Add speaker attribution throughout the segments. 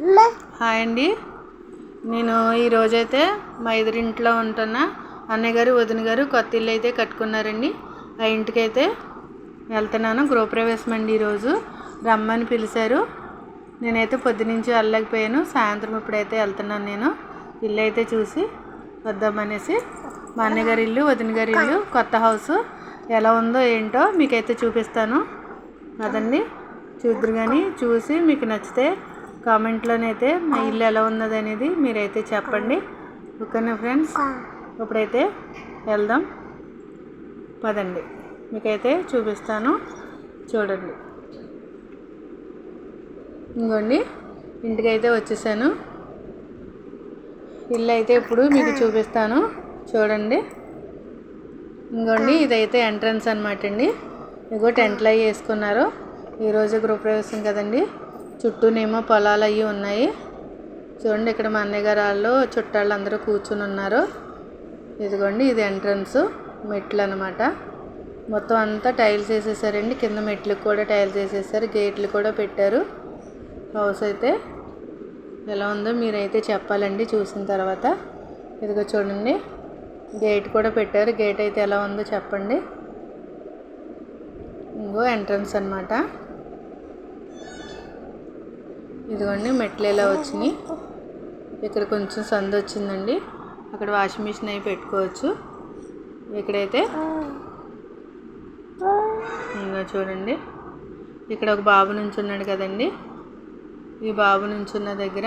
Speaker 1: Hi అండి. నేను ఈరోజైతే మా ఎదురింట్లో ఉంటున్న. అన్నయ్య గారు వదిన గారు కొత్త ఇల్లు అయితే కట్టుకున్నారండి. ఆ ఇంటికైతే వెళ్తున్నాను గృహప్రవేశం అండి ఈరోజు. రమ్మని పిలిచారు. నేనైతే పొద్దునుంచి వెళ్ళకపోయాను సాయంత్రం ఇప్పుడైతే వెళ్తున్నాను నేను. ఇల్లు అయితే చూసి వద్దామనేసి. మా అన్నయ్య గారి ఇల్లు వదిన గారి ఇల్లు కొత్త హౌస్ ఎలా ఉందో ఏంటో మీకైతే చూపిస్తాను. అదండి. చూద్దరు కానీ చూసి మీకు నచ్చితే కామెంట్లోనైతే మా ఇల్లు ఎలా ఉన్నది అనేది మీరైతే చెప్పండి. ఓకేనా ఫ్రెండ్స్? ఇప్పుడైతే వెళ్దాం. పదండి. మీకైతే చూపిస్తాను. చూడండి. ఇంకోండి. ఇంటికైతే వచ్చేసాను. ఇల్లు అయితే ఇప్పుడు మీకు చూపిస్తాను. చూడండి. ఇంకోండి ఇదైతే ఎంట్రన్స్ అనమాట అండి ఇగో టెంట్లు అవి వేసుకున్నారు ఈరోజు గృహప్రవేశం కదండి. చుట్టూనేమో పొలాలు అవి ఉన్నాయి. చూడండి ఇక్కడ మా అన్నయ్య గారు వాళ్ళు చుట్టాలు అందరూ కూర్చుని ఉన్నారు. ఇదిగోండి ఇది ఎంట్రన్స్ మెట్లు అనమాట మొత్తం అంతా టైల్స్ వేసేసారండి. కింద మెట్లకు కూడా టైల్స్ వేసేసారు. గేట్లు కూడా పెట్టారు. హౌస్ అయితే ఎలా ఉందో మీరైతే చెప్పాలండి చూసిన తర్వాత. ఇదిగో చూడండి గేట్ కూడా పెట్టారు. గేట్ అయితే ఎలా ఉందో చెప్పండి. ఇంకో ఎంట్రన్స్ అనమాట ఇదిగోండి మెట్లు ఎలా వచ్చినాయి. ఇక్కడ కొంచెం సందు వచ్చిందండి. అక్కడ వాషింగ్ మిషన్ అవి పెట్టుకోవచ్చు. ఇక్కడైతే ఇంకా చూడండి. ఇక్కడ ఒక బాబు నుంచి ఉన్నాడు కదండి. ఈ బాబు నుంచి ఉన్న దగ్గర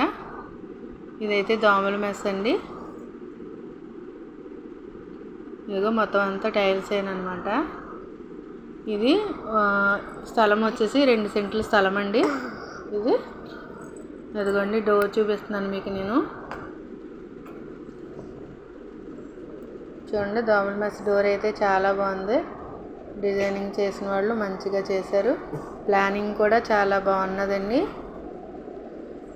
Speaker 1: ఇదైతే దోమల మెస్ అండి. ఇదిగో మొత్తం అంతా టైల్స్ అనమాట ఇది స్థలం వచ్చేసి రెండు సెంట్ల స్థలం అండి. ఇది అదిగోండి డోర్ చూపిస్తున్నాను మీకు నేను. చూడండి దోమల మెస్ డోర్ అయితే చాలా బాగుంది. డిజైనింగ్ చేసిన వాళ్ళు మంచిగా చేశారు. ప్లానింగ్ కూడా చాలా బాగున్నదండి.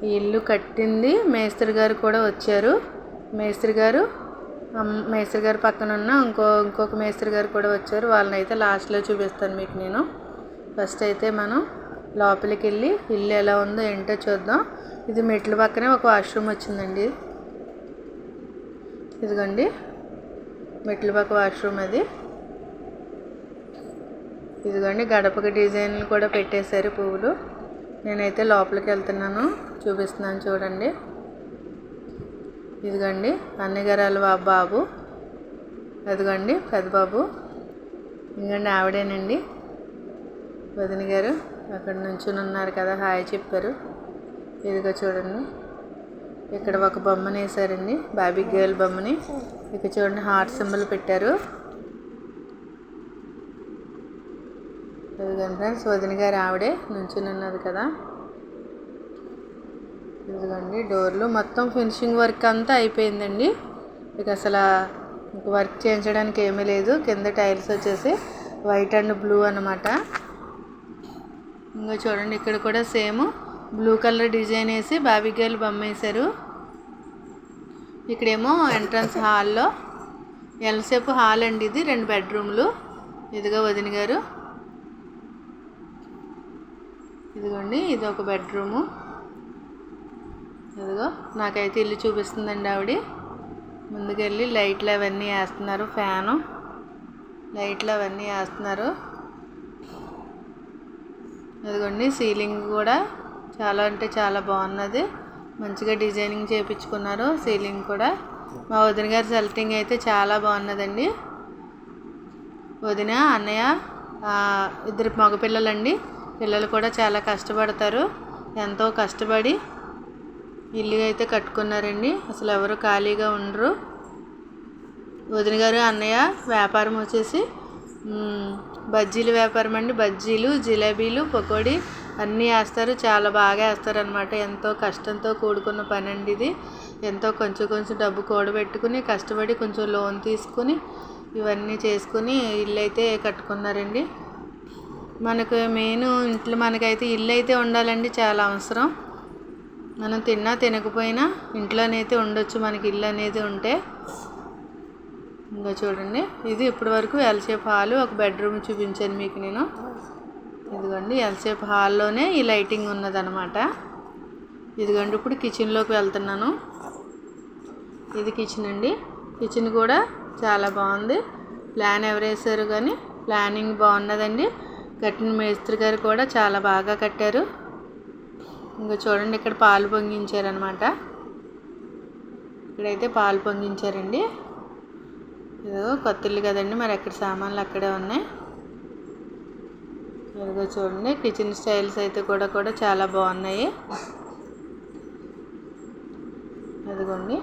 Speaker 1: ఈ ఇల్లు కట్టింది మేస్త్రి గారు కూడా వచ్చారు. మేస్త్రి గారు మేస్త్రి గారు పక్కన ఉన్న ఇంకో ఇంకొక మేస్త్రి గారు కూడా వచ్చారు. వాళ్ళని అయితే లాస్ట్లో చూపిస్తాను మీకు నేను. ఫస్ట్ అయితే మనం లోపలికి వెళ్ళి ఇల్లు ఎలా ఉందో ఏంటో చూద్దాం. ఇది మెట్ల పక్కనే ఒక వాష్రూమ్ వచ్చిందండి. ఇదిగోండి. మెట్ల పక్క వాష్రూమ్ అది. ఇదిగోండి గడపకి డిజైన్లు కూడా పెట్టేశారు పువ్వులు. నేనైతే లోపలికి వెళ్తున్నాను చూపిస్తున్నాను చూడండి. ఇదిగోండి అన్నగారాల బాబు. అదిగోండి పెద్దబాబు ఇంకండి ఆవిడేనండి. వదిన గారు అక్కడ నుంచి ఉన్నారు కదా హాయ్ చెప్పారు. ఇదిగో చూడండి. ఇక్కడ ఒక బొమ్మని వేసారండి బాబీ గర్ల్ బొమ్మని. ఇక్కడ చూడండి హార్ట్ సింబల్ పెట్టారు. ఇదిగోండి ఫ్రెండ్స్ వదిన గారు ఆవిడే నుంచుని ఉన్నది కదా. ఇదిగోండి డోర్లు. మొత్తం ఫినిషింగ్ వర్క్ అంతా అయిపోయిందండి. ఇక అసలు వర్క్ చేయించడానికి ఏమీ లేదు. కింద టైల్స్ వచ్చేసి వైట్ అండ్ బ్లూ అనమాట ఇంకా చూడండి ఇక్కడ కూడా సేమ్ బ్లూ కలర్ డిజైన్ వేసి బాబీ బొమ్మ వేశారు ఇక్కడేమో ఎంట్రన్స్ హాల్లో. ఎల్సేపు హాల్ అండి ఇది? రెండు బెడ్రూమ్లు. ఇదిగో వదిన గారు. ఇదిగోండి ఇది ఒక బెడ్రూము. ఇదిగో నాకైతే ఇల్లు చూపిస్తుందండి ఆవిడ. ముందుకెళ్ళి లైట్లు అవన్నీ వేస్తున్నారు ఫ్యాను. లైట్లు అవన్నీ వేస్తున్నారు. అదిగోండి సీలింగ్ కూడా చాలా అంటే చాలా బాగున్నది. మంచిగా డిజైనింగ్ చేయించుకున్నారు సీలింగ్ కూడా. మా వదిన గారి సెల్టింగ్ అయితే చాలా బాగున్నదండి. వదిన అన్నయ్య ఇద్దరు మగపిల్లలండి. పిల్లలు కూడా చాలా కష్టపడతారు. ఎంతో కష్టపడి ఇల్లు అయితే కట్టుకున్నారండి. అసలు ఎవరు ఖాళీగా ఉండరు. వదిన గారు అన్నయ్య వ్యాపారం వచ్చేసి బజ్జీలు వ్యాపారం అండి. బజ్జీలు జిలేబీలు పకోడీ అన్నీ వేస్తారు చాలా బాగా వేస్తారు అనమాట ఎంతో కష్టంతో కూడుకున్న పని అండి ఇది. ఎంతో కొంచెం కొంచెం డబ్బు కూడబెట్టుకుని కష్టపడి కొంచెం లోన్ తీసుకుని ఇవన్నీ చేసుకుని ఇల్లు అయితే కట్టుకున్నారండి. మనకు మెయిన్ ఇంట్లో మనకైతే ఇల్లు అయితే ఉండాలండి చాలా అవసరం. మనం తిన్నా తినకపోయినా ఇంట్లోనైతే ఉండొచ్చు మనకి ఇల్లు అనేది ఉంటే. ఇంకా చూడండి ఇది ఇప్పటి వరకు ఎల్సేపు హాలు ఒక బెడ్రూమ్ చూపించాను మీకు నేను. ఇదిగోండి ఎంతసేపు హాల్లోనే ఈ లైటింగ్ ఉన్నదనమాట. ఇదిగోండి ఇప్పుడు కిచెన్లోకి వెళ్తున్నాను. ఇది కిచెన్ అండి. కిచెన్ కూడా చాలా బాగుంది. ప్లాన్ ఎవరేశారు కానీ ప్లానింగ్ బాగున్నదండి. కట్టిన మేస్త్రి గారు కూడా చాలా బాగా కట్టారు. ఇంకా చూడండి ఇక్కడ పాలు పొంగించారనమాట. ఇక్కడైతే పాలు పొంగించారండి. ఇదో కొత్తిల్లు కదండి మరి ఎక్కడ సామాన్లు అక్కడే ఉన్నాయి. ఇదిగో చూడండి కిచెన్ స్టైల్స్ అయితే కూడా కూడా చాలా బాగున్నాయి. అదిగోండి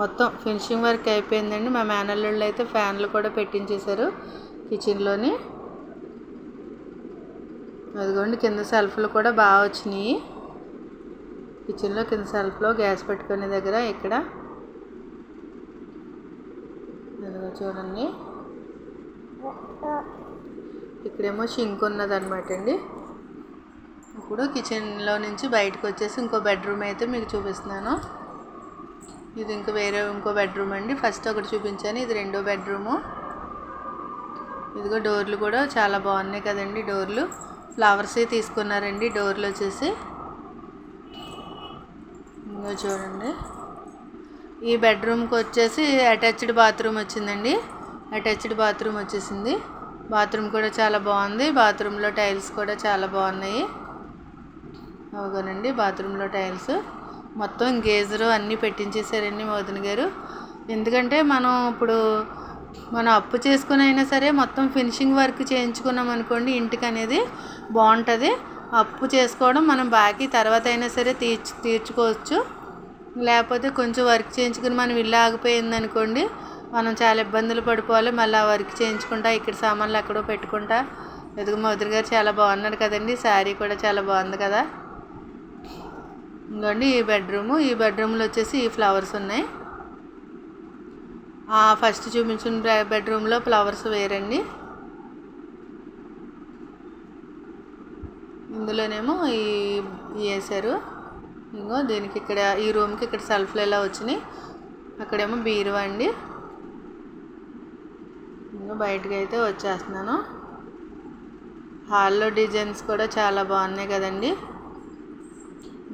Speaker 1: మొత్తం ఫినిషింగ్ వర్క్ అయిపోయిందండి. మా మేనల్లుళ్ళు అయితే ఫ్యాన్లు కూడా పెట్టించేశారు కిచెన్లోని అదిగోండి కింద సెల్ఫ్లు కూడా బాగా వచ్చినాయి. కిచెన్లో కింద సెల్ఫ్లో గ్యాస్ పెట్టుకునే దగ్గర ఇక్కడ. అదిగో చూడండి. ఇక్కడేమో షింక్ ఉన్నదన్నమాట అండి. ఇప్పుడు కిచెన్లో నుంచి బయటకు వచ్చేసి ఇంకో బెడ్రూమ్ అయితే మీకు చూపిస్తున్నాను. ఇది ఇంకా వేరే ఇంకో బెడ్రూమ్ అండి. ఫస్ట్ ఒకటి చూపించాను. ఇది రెండో బెడ్రూము. ఇదిగో డోర్లు కూడా చాలా బాగున్నాయి కదండి డోర్లు. ఫ్లవర్సే తీసుకున్నారండి డోర్లు వచ్చేసి. ఇంకో చూడండి. ఈ బెడ్రూమ్కి వచ్చేసి అటాచ్డ్ బాత్రూమ్ వచ్చిందండి. అటాచ్డ్ బాత్రూమ్ వచ్చేసింది. బాత్రూమ్ కూడా చాలా బాగుంది. బాత్రూంలో టైల్స్ కూడా చాలా బాగున్నాయి. అవునండి బాత్రూంలో టైల్స్. మొత్తం గేజరు అన్నీ పెట్టించేసారండి మోదన్ గారు. ఎందుకంటే మనం ఇప్పుడు మనం అప్పు చేసుకుని అయినా సరే మొత్తం ఫినిషింగ్ వర్క్ చేయించుకున్నాం అనుకోండి ఇంటికి అనేది బాగుంటుంది. అప్పు చేసుకోవడం మనం బాకీ తర్వాత అయినా సరే తీర్చు తీర్చుకోవచ్చు. లేకపోతే కొంచెం వర్క్ చేయించుకుని మనం ఇల్లు ఆగిపోయింది అనుకోండి మనం చాలా ఇబ్బందులు పడిపోవాలి మళ్ళీ ఆ వర్క్ చేయించుకుంటా ఇక్కడ సామాన్లు ఎక్కడో పెట్టుకుంటా. ఎదుగు మధురి గారు చాలా బాగున్నాడు కదండి శారీ కూడా చాలా బాగుంది కదా. ఇంకోండి ఈ బెడ్రూము ఈ బెడ్రూమ్లో వచ్చేసి ఈ ఫ్లవర్స్ ఉన్నాయి. ఫస్ట్ చూపించిన బెడ్రూమ్లో ఫ్లవర్స్ వేరండి. ఇందులోనేమో ఈ వేసారు ఇంకో దీనికి ఇక్కడ ఈ రూమ్కి ఇక్కడ సెల్ఫ్లు ఎలా వచ్చినాయి. అక్కడేమో బీరువా అండి. ఇంకా బయటకు అయితే వచ్చేస్తున్నాను. హాల్లో డిజైన్స్ కూడా చాలా బాగున్నాయి కదండి.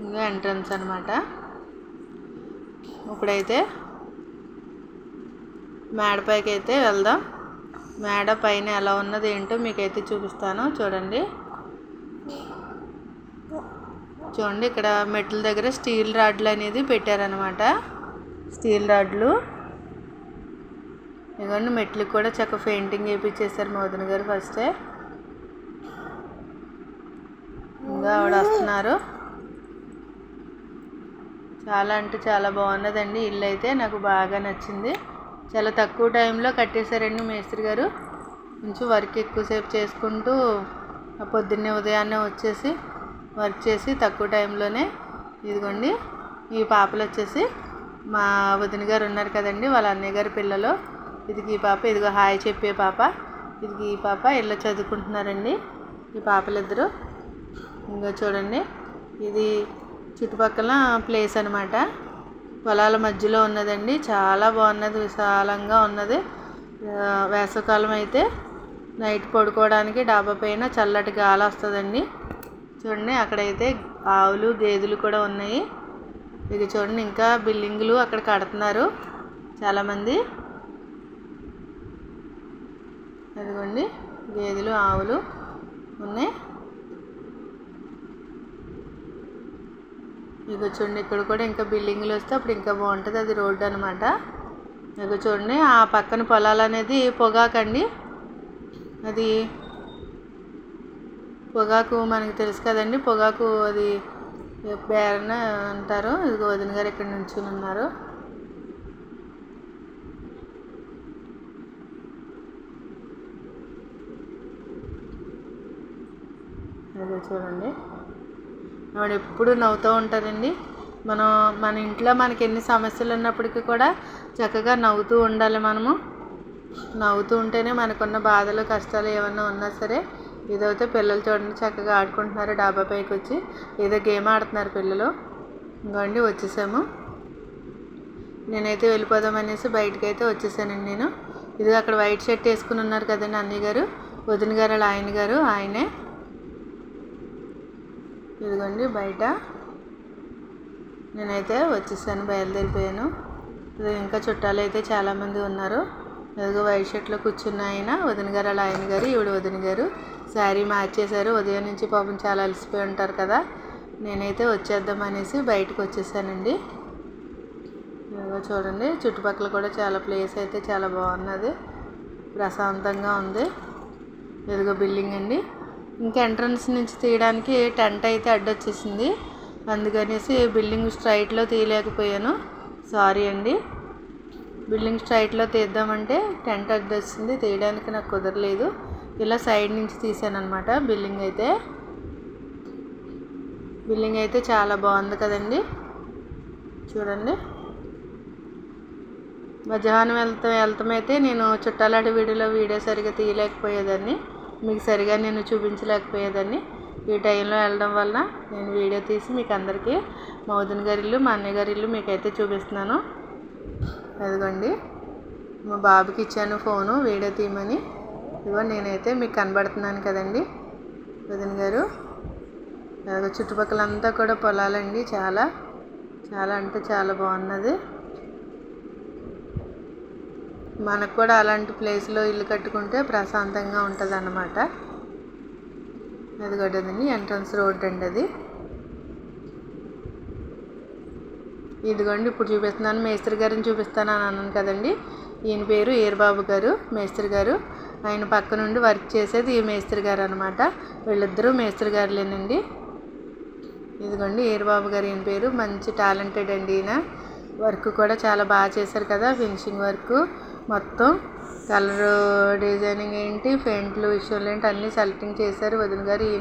Speaker 1: ఇంకా ఎంట్రన్స్ అనమాట ఇప్పుడైతే మేడపైకి అయితే వెళ్దాం. మేడ పైన ఎలా ఉన్నది ఏంటో మీకైతే చూపిస్తాను. చూడండి. చూడండి ఇక్కడ మెట్ల దగ్గర స్టీల్ రాడ్లు అనేది పెట్టారనమాట స్టీల్ రాడ్లు. ఇదిగోండి మెట్లకు కూడా చక్క పెయింటింగ్ వేయించేశారు మోదన్ గారు ఫస్టే ఇంకా ఆవిడ వస్తున్నారు. చాలా అంటే చాలా బాగున్నదండి. ఇల్లు అయితే నాకు బాగా నచ్చింది. చాలా తక్కువ టైంలో కట్టేశారండి మేస్త్రి గారు. కొంచెం వర్క్ ఎక్కువసేపు చేసుకుంటూ పొద్దున్నే ఉదయాన్నే వచ్చేసి వర్క్ చేసి తక్కువ టైంలోనే ఇదిగోండి ఈ పాపలు వచ్చేసి మా వదిన గారు ఉన్నారు కదండి వాళ్ళ అన్నయ్య గారి పిల్లలు. ఇదికి ఈ పాప ఇదిగో హాయ్ చెప్పే పాప. ఇదికి ఈ పాప ఇళ్ళ చదువుకుంటున్నారండి. ఈ పాపలిద్దరూ. ఇంకా చూడండి ఇది చుట్టుపక్కల ప్లేస్ అనమాట పొలాల మధ్యలో ఉన్నదండి. చాలా బాగున్నది విశాలంగా ఉన్నది. వేసవకాలం అయితే నైట్ పడుకోవడానికి డాబా పైన చల్లటి గాలి వస్తుందండి. చూడండి అక్కడైతే ఆవులు గేదెలు కూడా ఉన్నాయి. ఇది చూడండి ఇంకా బిల్డింగులు అక్కడ కడుతున్నారు. చాలామంది అదిగోండి గేదెలు ఆవులు ఉన్నాయి. ఇక చూడండి ఇక్కడ కూడా ఇంకా బిల్డింగ్లు వస్తే అప్పుడు ఇంకా బాగుంటుంది. అది రోడ్డు అనమాట ఇక చూడండి ఆ పక్కన పొలాలు అనేది పొగాకండి. అది పొగాకు మనకి తెలుసు కదండి. పొగాకు అది బేరన అంటారు. ఇది వదిన గారు ఇక్కడ నుంచి ఉన్నారు. అదే చూడండి. వాడు ఎప్పుడు నవ్వుతూ ఉంటారండి. మనం మన ఇంట్లో మనకి ఎన్ని సమస్యలు ఉన్నప్పటికీ కూడా చక్కగా నవ్వుతూ ఉండాలి మనము. నవ్వుతూ ఉంటేనే మనకున్న బాధలు కష్టాలు ఏమన్నా ఉన్నా సరే ఇదైతే పిల్లలు చూడండి చక్కగా ఆడుకుంటున్నారు డాబా పైకి వచ్చి ఏదో గేమ్ ఆడుతున్నారు పిల్లలు. ఇంకోండి వచ్చేసాము. నేనైతే వెళ్ళిపోదాం అనేసి బయటకు అయితే వచ్చేసానండి నేను. ఇది అక్కడ వైట్ షర్ట్ వేసుకుని ఉన్నారు కదండి అన్నయ్య గారు. వదిన గారు వాళ్ళ ఆయన గారు ఆయనే. ఇదిగోండి బయట. నేనైతే వచ్చేసాను బయలుదేరిపోయాను. ఇంకా చుట్టాలు అయితే చాలామంది ఉన్నారు. ఎదుగు వైట్ షర్ట్లో కూర్చున్న ఆయన వదిన గారు అలా ఆయన గారు ఈవిడ వదిన గారు. శారీ మార్చేశారు. ఉదయం నుంచి పాపం చాలా అలసిపోయి ఉంటారు కదా. నేనైతే వచ్చేద్దాం అనేసి బయటకు వచ్చేసానండి. ఇదిగో చూడండి చుట్టుపక్కల కూడా చాలా ప్లేస్ అయితే చాలా బాగున్నది. ప్రశాంతంగా ఉంది. ఎదుగో బిల్డింగ్ అండి. ఇంకా ఎంట్రన్స్ నుంచి తీయడానికి టెంట్ అయితే అడ్డొచ్చేసింది. అందుకనేసి బిల్డింగ్ స్ట్రైట్లో తీయలేకపోయాను. సారీ అండి. బిల్డింగ్ స్ట్రైట్లో తీద్దామంటే టెంట్ అడ్డొచ్చింది. తీయడానికి నాకు కుదరలేదు. ఇలా సైడ్ నుంచి తీసాను అనమాట బిల్డింగ్ అయితే. బిల్డింగ్ అయితే చాలా బాగుంది కదండి. చూడండి. మధ్యాహ్నం వెళ్తాం వెళ్తామైతే నేను చుట్టాలాంటి వీడియోలో వీడియో సరిగా తీయలేకపోయేదాన్ని. మీకు సరిగా నేను చూపించలేకపోయేదాన్ని. ఈ టైంలో వెళ్ళడం వల్ల నేను వీడియో తీసి మీకు అందరికీ మా గారి ఇల్లు మా అన్నయ్య గారి ఇల్లు మీకైతే చూపిస్తున్నాను. అదిగోండి. మా బాబుకి ఇచ్చాను ఫోను వీడియో తీయమని. ఇదిగో నేనైతే మీకు కనబడుతున్నాను కదండి వదిన గారు. చుట్టుపక్కలంతా కూడా పొలాలండి చాలా. చాలా అంటే చాలా బాగున్నది. మనకు కూడా అలాంటి ప్లేస్లో ఇల్లు కట్టుకుంటే ప్రశాంతంగా ఉంటుంది అన్నమాట అది కదండి ఎంట్రన్స్ రోడ్ అండి అది ఇదిగోండి ఇప్పుడు చూపిస్తున్నాను మేస్త్రి గారిని చూపిస్తాను అని అన్నాను కదండి. ఈయన పేరు ఈరబాబు గారు మేస్త్రి గారు. ఆయన పక్క నుండి వర్క్ చేసేది ఈ మేస్త్రి గారు అనమాట వీళ్ళిద్దరూ మేస్త్రి గారులేనండి. ఇదిగోండి ఈరబాబు గారు ఈయన పేరు. మంచి టాలెంటెడ్ అండి ఈయన. వర్క్ కూడా చాలా బాగా చేశారు కదా ఫినిషింగ్ వర్క్. మొత్తం కలర్ డిజైనింగ్ ఏంటి పెయింట్లు విషయాలు ఏంటి అన్నీ సెలెక్టింగ్ చేశారు వదిన గారు. ఈయన